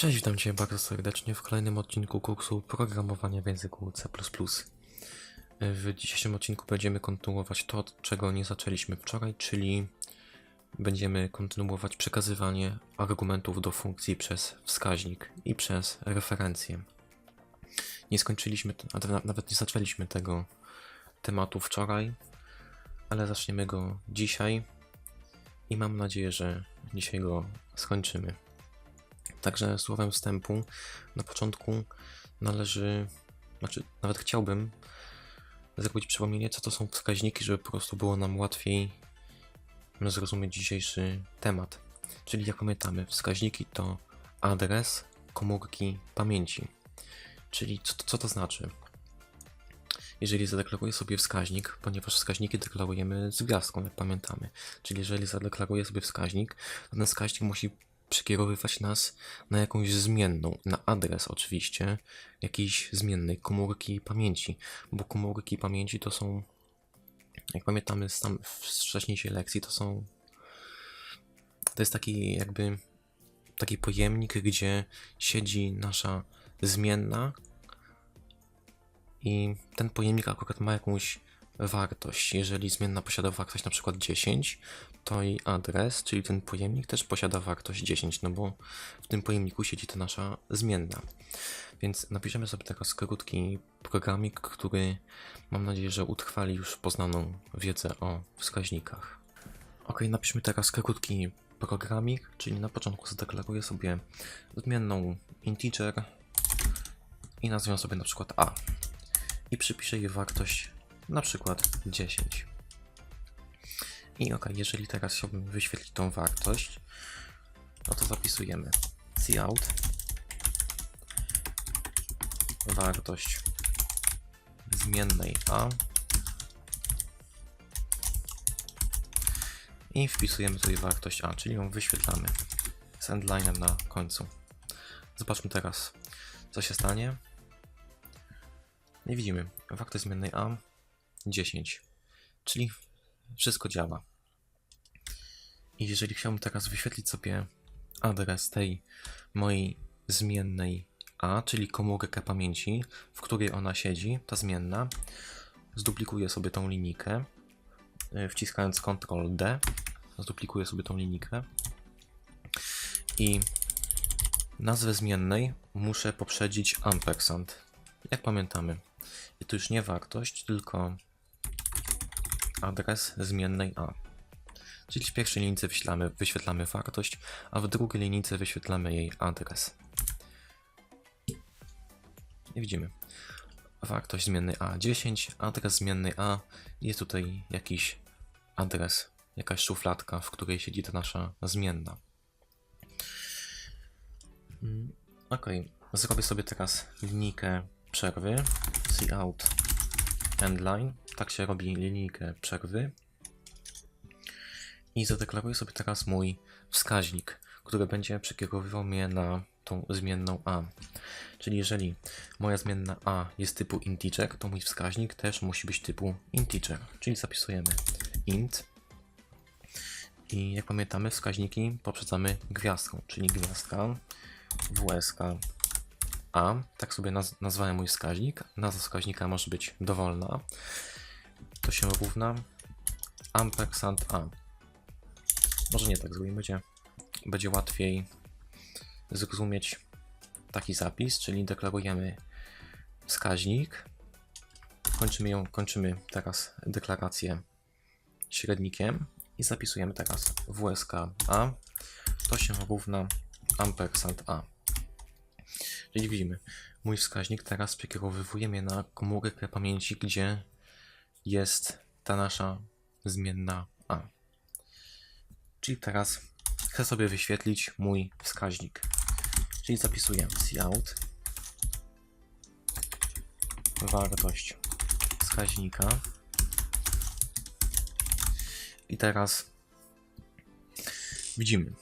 Cześć, witam Cię bardzo serdecznie w kolejnym odcinku kursu programowania w języku C++. W dzisiejszym odcinku będziemy kontynuować to, od czego nie zaczęliśmy wczoraj, czyli będziemy kontynuować przekazywanie argumentów do funkcji przez wskaźnik i przez referencję. Nie skończyliśmy, nawet nie zaczęliśmy tego tematu wczoraj, ale zaczniemy go dzisiaj i mam nadzieję, że dzisiaj go skończymy. Także słowem wstępu, na początku należy, znaczy nawet chciałbym zrobić przypomnienie, co to są wskaźniki, żeby po prostu było nam łatwiej zrozumieć dzisiejszy temat. Czyli jak pamiętamy, wskaźniki to adres komórki pamięci. Czyli co, co to znaczy? Jeżeli zadeklaruję sobie wskaźnik, ponieważ wskaźniki deklarujemy z gwiazdką, jak pamiętamy. Czyli jeżeli zadeklaruję sobie wskaźnik, to ten wskaźnik musi przekierowywać nas na jakąś zmienną, na adres oczywiście, jakiejś zmiennej komórki pamięci, bo komórki pamięci to są, jak pamiętamy z tam w wcześniejszej lekcji, to są, to jest taki jakby, taki pojemnik, gdzie siedzi nasza zmienna i ten pojemnik akurat ma jakąś wartość. Jeżeli zmienna posiada wartość na przykład 10, jej adres, czyli ten pojemnik też posiada wartość 10, no bo w tym pojemniku siedzi ta nasza zmienna. Więc napiszemy sobie teraz krótki programik, który mam nadzieję, że utrwali już poznaną wiedzę o wskaźnikach. Ok, napiszmy teraz krótki programik, czyli na początku zadeklaruję sobie zmienną integer i nazwę sobie na przykład a i przypiszę jej wartość na przykład 10. I ok, jeżeli teraz chciałbym wyświetlić tą wartość, no to zapisujemy cout wartość zmiennej a i wpisujemy tutaj wartość a, czyli ją wyświetlamy z endlinem na końcu. Zobaczmy teraz, co się stanie. Nie widzimy. Wartość zmiennej a 10, czyli wszystko działa. I jeżeli chciałbym teraz wyświetlić sobie adres tej mojej zmiennej A, czyli komórkę pamięci, w której ona siedzi, ta zmienna, zduplikuję sobie tą linijkę, y, wciskając Ctrl D, zduplikuję sobie tą linijkę i nazwę zmiennej muszę poprzedzić ampersand, jak pamiętamy. I to już nie wartość, tylko adres zmiennej A. Czyli w pierwszej linijce wyświetlamy, wyświetlamy wartość, a w drugiej linijce wyświetlamy jej adres. I widzimy. Wartość zmiennej A 10, adres zmiennej A jest tutaj jakiś adres, jakaś szufladka, w której siedzi ta nasza zmienna. Mm, Ok, zrobię sobie teraz linijkę przerwy, cout endline, tak się robi linijkę przerwy i zadeklaruję sobie teraz mój wskaźnik, który będzie przekierowywał mnie na tą zmienną a. Czyli jeżeli moja zmienna a jest typu integer, to mój wskaźnik też musi być typu integer. Czyli zapisujemy int i jak pamiętamy wskaźniki poprzedzamy gwiazdką, czyli gwiazdka wsk a, tak sobie naz nazwałem mój wskaźnik. Nazwa wskaźnika może być dowolna. To się równa ampersand a. Może nie tak zrobimy, będzie, będzie łatwiej zrozumieć taki zapis, czyli deklarujemy wskaźnik. Kończymy ją, kończymy teraz deklarację średnikiem i zapisujemy teraz wsk a. To się równa ampersand a. Czyli widzimy, mój wskaźnik teraz przekierowywuje mnie na komórkę pamięci, gdzie jest ta nasza zmienna. Czyli teraz chcę sobie wyświetlić mój wskaźnik. Czyli zapisuję cout wartość wskaźnika. I teraz widzimy,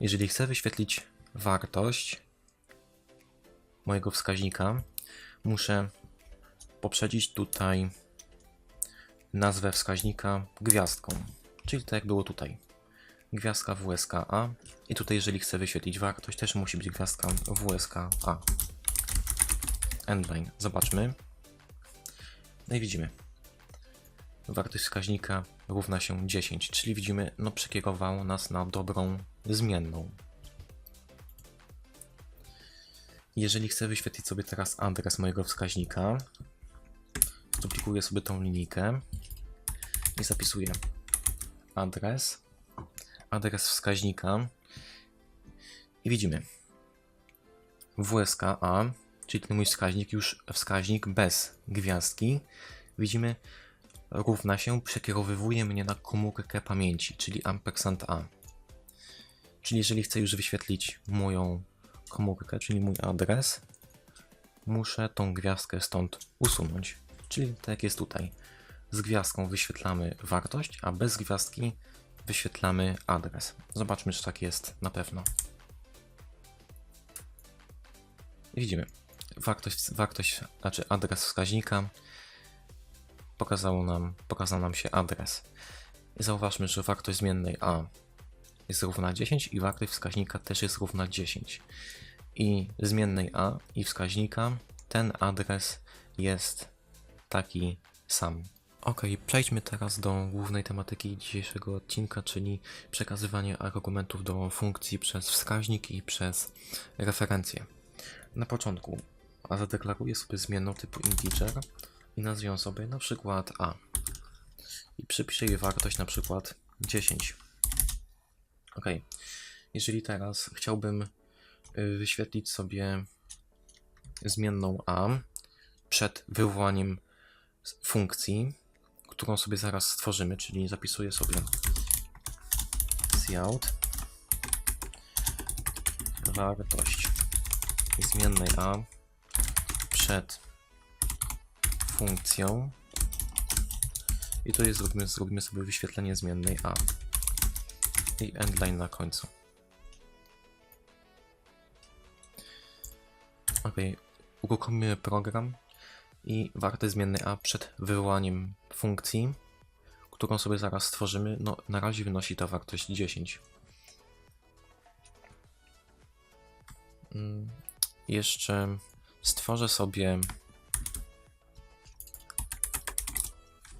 jeżeli chcę wyświetlić wartość mojego wskaźnika, muszę poprzedzić tutaj nazwę wskaźnika gwiazdką, czyli tak jak było tutaj. gwiazdka WSKA i tutaj jeżeli chcę wyświetlić wartość też musi być gwiazdka WSKA. Endline. Zobaczmy. No i widzimy. Wartość wskaźnika równa się 10, czyli widzimy, no przekierowało nas na dobrą zmienną. Jeżeli chcę wyświetlić sobie teraz adres mojego wskaźnika, duplikuję sobie tą linijkę i zapisuję adres, adres wskaźnika i widzimy WSKA, czyli ten mój wskaźnik, już wskaźnik bez gwiazdki, widzimy równa się, przekierowywuje mnie na komórkę pamięci, czyli ampersand A. Czyli jeżeli chcę już wyświetlić moją komórkę, czyli mój adres, muszę tą gwiazdkę stąd usunąć. Czyli tak jak jest tutaj. Z gwiazdką wyświetlamy wartość, a bez gwiazdki wyświetlamy adres. Zobaczmy, czy tak jest na pewno. Widzimy. Wartość, wartość, znaczy adres wskaźnika pokazało nam, pokazał nam się adres. Zauważmy, że wartość zmiennej a jest równa 10 i wartość wskaźnika też jest równa 10. I zmiennej a i wskaźnika ten adres jest taki sam. Ok, przejdźmy teraz do głównej tematyki dzisiejszego odcinka, czyli przekazywanie argumentów do funkcji przez wskaźnik i przez referencję. Na początku zadeklaruję sobie zmienną typu integer i nazwę ją sobie na przykład a. I przypiszę jej wartość na przykład 10. Ok. Jeżeli teraz chciałbym y, wyświetlić sobie zmienną a przed wywołaniem funkcji, którą sobie zaraz stworzymy, czyli zapisuję sobie cout wartość zmiennej a przed funkcją. I tutaj zrobimy, zrobimy sobie wyświetlenie zmiennej a. I endline na końcu. Ok, uruchomimy program i wartość zmiennej a przed wywołaniem funkcji, którą sobie zaraz stworzymy, no na razie wynosi ta wartość 10. Mm, Jeszcze stworzę sobie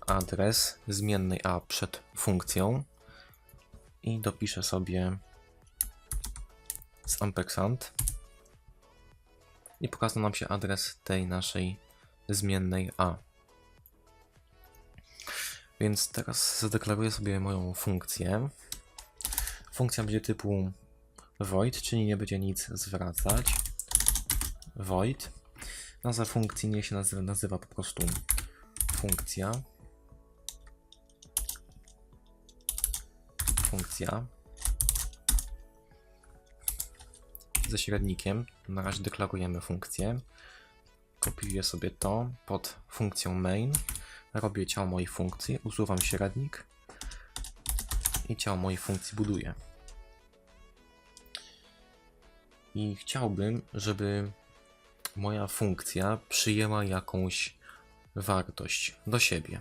adres zmiennej a przed funkcją i dopiszę sobie z ampersand i pokazał nam się adres tej naszej zmiennej a. Więc teraz zadeklaruję sobie moją funkcję. Funkcja będzie typu void, czyli nie będzie nic zwracać. Void. Nazwa funkcji niech się nazywa, nazywa po prostu funkcja. Funkcja. Ze średnikiem. Na razie deklarujemy funkcję. Kopiuję sobie to pod funkcją main. Robię ciało mojej funkcji, usuwam średnik i ciało mojej funkcji buduję. I chciałbym, żeby moja funkcja przyjęła jakąś wartość do siebie.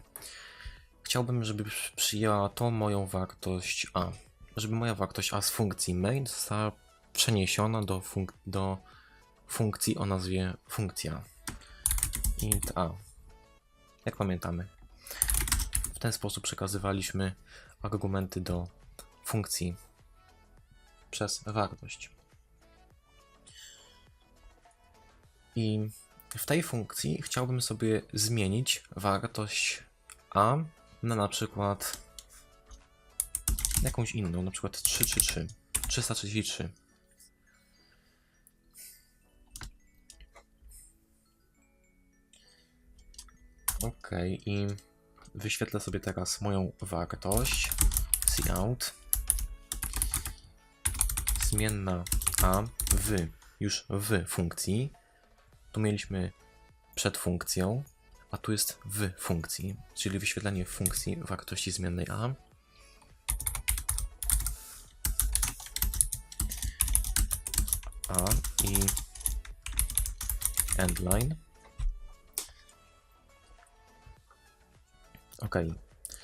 Chciałbym, żeby przy- przyjęła tą moją wartość a. Żeby moja wartość a z funkcji main została przeniesiona do, funk do funkcji o nazwie funkcja. Int a. Jak pamiętamy. W ten sposób przekazywaliśmy argumenty do funkcji przez wartość. I w tej funkcji chciałbym sobie zmienić wartość a na na przykład jakąś inną, na przykład 333, 333. Ok, i wyświetlę sobie teraz moją wartość cout zmienna a w już w funkcji. Tu mieliśmy przed funkcją, a tu jest w funkcji, czyli wyświetlenie funkcji wartości zmiennej a. A i endline. Ok,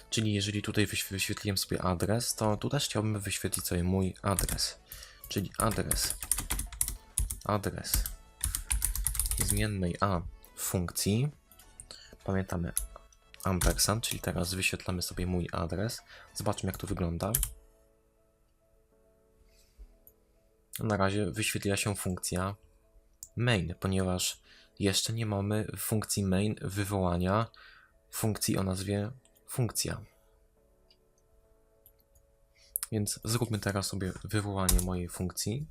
Czyli jeżeli tutaj wyś- wyświetliłem sobie adres, to tu też chciałbym wyświetlić sobie mój adres. Czyli adres. Adres zmiennej a funkcji. Pamiętamy ampersand, czyli teraz wyświetlamy sobie mój adres. Zobaczmy jak to wygląda. Na razie wyświetliła się funkcja main, ponieważ jeszcze nie mamy funkcji main wywołania funkcji o nazwie funkcja. Więc zróbmy teraz sobie wywołanie mojej funkcji,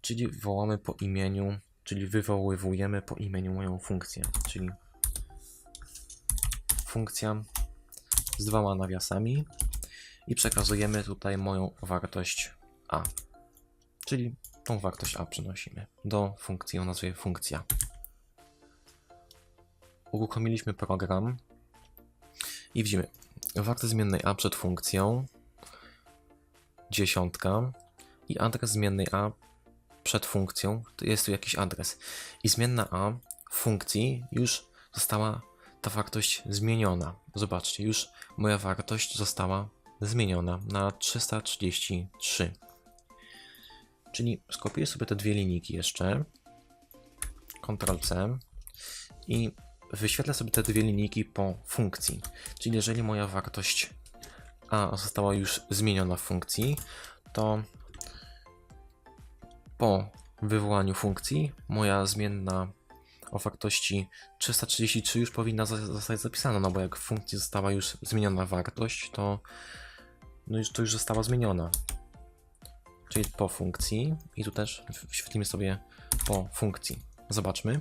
czyli wołamy po imieniu, czyli wywoływujemy po imieniu moją funkcję, czyli funkcja z dwoma nawiasami i przekazujemy tutaj moją wartość a, czyli tą wartość a przenosimy do funkcji o nazwie funkcja. Uruchomiliśmy program i widzimy wartość zmiennej a przed funkcją dziesiątka i adres zmiennej a przed funkcją to jest tu jakiś adres i zmienna a w funkcji już została ta wartość zmieniona. Zobaczcie, już moja wartość została zmieniona na 333. Czyli skopiuję sobie te dwie linijki jeszcze. Ctrl C i wyświetlę sobie te dwie linijki po funkcji. Czyli jeżeli moja wartość a została już zmieniona w funkcji, to po wywołaniu funkcji moja zmienna o wartości 333 już powinna zostać zapisana, no bo jak w funkcji została już zmieniona wartość, to no już, to już została zmieniona. Czyli po funkcji i tu też wyświetlimy sobie po funkcji. Zobaczmy.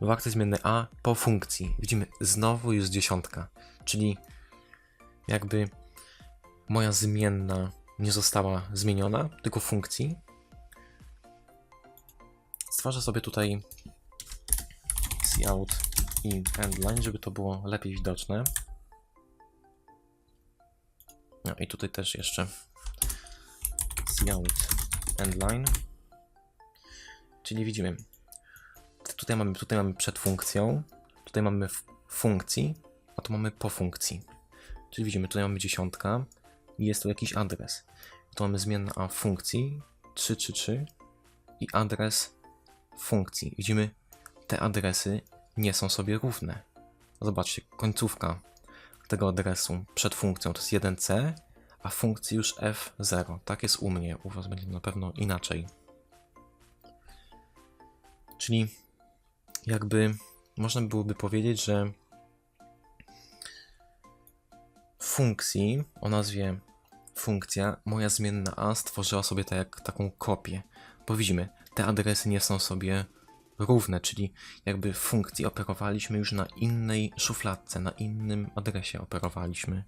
Wartość zmiennej a po funkcji. Widzimy znowu już dziesiątka, czyli jakby moja zmienna nie została zmieniona, tylko w funkcji. Stwarzę sobie tutaj cout i endline, żeby to było lepiej widoczne. No i tutaj też jeszcze cout endline. Czyli widzimy, tutaj mamy, tutaj mamy przed funkcją, tutaj mamy w funkcji, a tu mamy po funkcji. Czyli widzimy, tutaj mamy dziesiątka i jest tu jakiś adres. Tu mamy zmienna a funkcji 333 i adres funkcji. Widzimy, te adresy nie są sobie równe. Zobaczcie, końcówka tego adresu przed funkcją to jest 1c, a funkcji już f0. Tak jest u mnie, u Was będzie na pewno inaczej. Czyli jakby można byłoby powiedzieć, że funkcji o nazwie funkcja, moja zmienna a stworzyła sobie tak taką kopię. Bo widzimy, te adresy nie są sobie równe, czyli jakby funkcji operowaliśmy już na innej szufladce, na innym adresie operowaliśmy.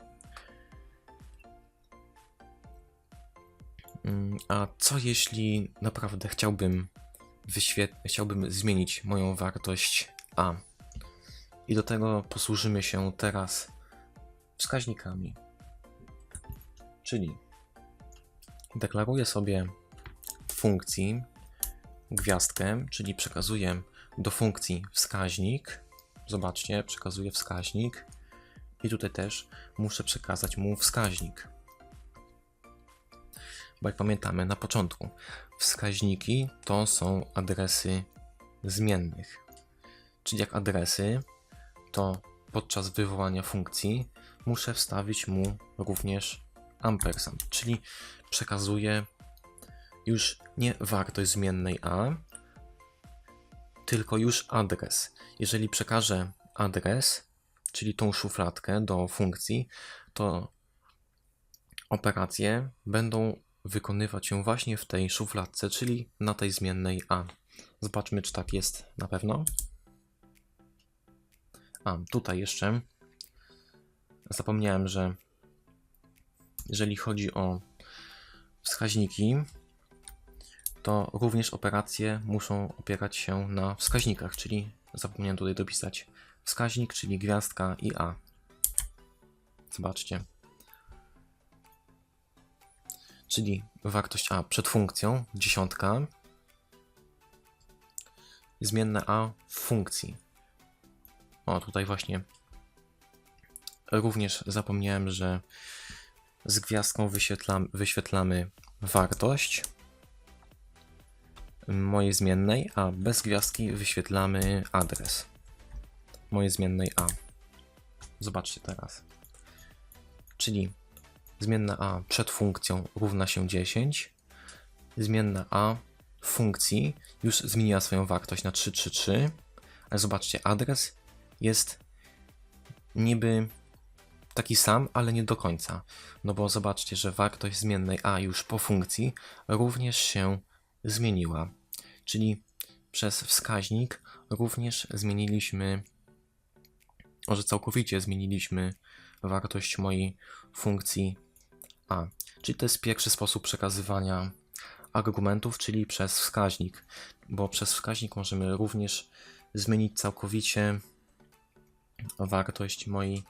Mm, A co jeśli naprawdę chciałbym wyświet- chciałbym zmienić moją wartość a i do tego posłużymy się teraz wskaźnikami. Czyli deklaruję sobie funkcji gwiazdkę, czyli przekazuję do funkcji wskaźnik. Zobaczcie, przekazuję wskaźnik i tutaj też muszę przekazać mu wskaźnik. Bo jak pamiętamy na początku, wskaźniki to są adresy zmiennych. Czyli jak adresy, to podczas wywołania funkcji muszę wstawić mu również ampersand, czyli przekazuję już nie wartość zmiennej a, tylko już adres. Jeżeli przekażę adres, czyli tą szufladkę do funkcji, to operacje będą wykonywać się właśnie w tej szufladce, czyli na tej zmiennej a. Zobaczmy, czy tak jest na pewno. A, tutaj jeszcze zapomniałem, że jeżeli chodzi o wskaźniki, to również operacje muszą opierać się na wskaźnikach, czyli zapomniałem tutaj dopisać wskaźnik, czyli gwiazdka i A. Zobaczcie. Czyli wartość A przed funkcją, dziesiątka, zmienna A w funkcji. O, tutaj właśnie również zapomniałem, że z gwiazdką wyświetlam, wyświetlamy wartość mojej zmiennej, a bez gwiazdki wyświetlamy adres mojej zmiennej a. Zobaczcie teraz. Czyli zmienna a przed funkcją równa się 10. Zmienna a w funkcji już zmieniła swoją wartość na 333, ale zobaczcie, adres jest niby taki sam, ale nie do końca. No bo zobaczcie, że wartość zmiennej a już po funkcji również się zmieniła. Czyli przez wskaźnik również zmieniliśmy, może całkowicie zmieniliśmy wartość mojej funkcji a. Czyli to jest pierwszy sposób przekazywania argumentów, czyli przez wskaźnik, bo przez wskaźnik możemy również zmienić całkowicie wartość mojej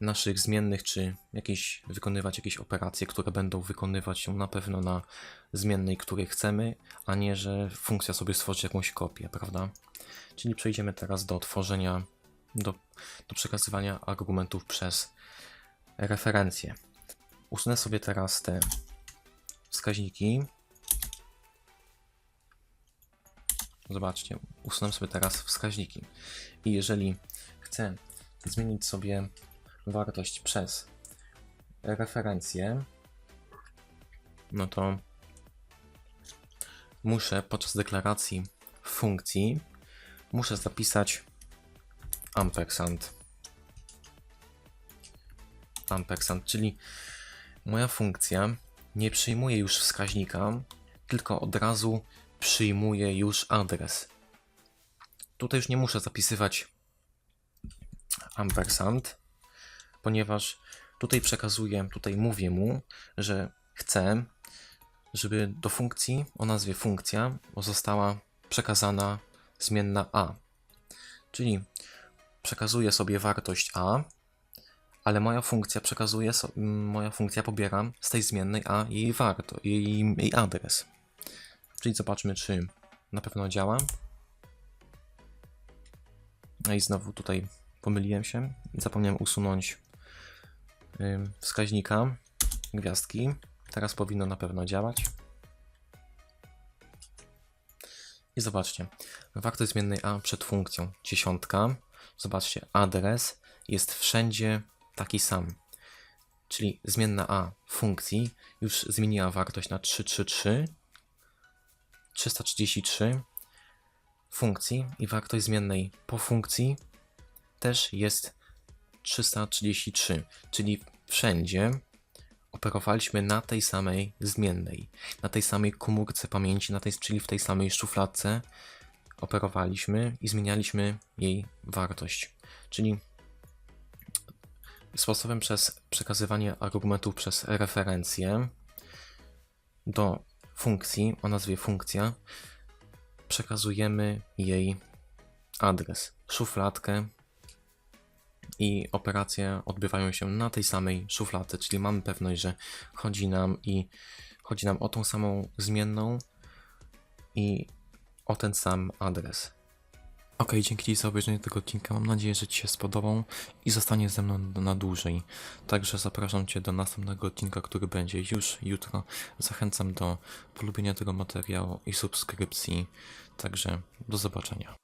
naszych zmiennych, czy jakieś, wykonywać jakieś operacje, które będą wykonywać się na pewno na zmiennej, której chcemy, a nie, że funkcja sobie stworzy jakąś kopię, prawda? Czyli przejdziemy teraz do tworzenia, do, do przekazywania argumentów przez referencje. Usunę sobie teraz te wskaźniki. Zobaczcie, usunę sobie teraz wskaźniki. I jeżeli chcę zmienić sobie wartość przez referencję, no to muszę podczas deklaracji funkcji muszę zapisać ampersand. Ampersand, czyli moja funkcja nie przyjmuje już wskaźnika, tylko od razu przyjmuje już adres. Tutaj już nie muszę zapisywać ampersand, ponieważ tutaj przekazuję, tutaj mówię mu, że chcę, żeby do funkcji o nazwie funkcja została przekazana zmienna a. Czyli przekazuję sobie wartość a, ale moja funkcja przekazuje, moja funkcja pobiera z tej zmiennej a jej warto, jej, jej adres. Czyli zobaczmy, czy na pewno działa. No i znowu tutaj pomyliłem się. Zapomniałem usunąć wskaźnika gwiazdki. Teraz powinno na pewno działać. I zobaczcie, wartość zmiennej a przed funkcją dziesiątka. Zobaczcie, adres jest wszędzie taki sam. Czyli zmienna a funkcji już zmieniła wartość na 333, 333 funkcji i wartość zmiennej po funkcji też jest 333, czyli wszędzie operowaliśmy na tej samej zmiennej, na tej samej komórce pamięci, na tej, czyli w tej samej szufladce operowaliśmy i zmienialiśmy jej wartość. Czyli sposobem przez przekazywanie argumentów przez referencję do funkcji o nazwie funkcja przekazujemy jej adres, szufladkę i operacje odbywają się na tej samej szufladce, czyli mamy pewność, że chodzi nam i chodzi nam o tą samą zmienną i o ten sam adres. Ok, dzięki Ci za obejrzenie tego odcinka. Mam nadzieję, że Ci się spodobał i zostanie ze mną na dłużej. Także zapraszam Cię do następnego odcinka, który będzie już jutro. Zachęcam do polubienia tego materiału i subskrypcji. Także do zobaczenia.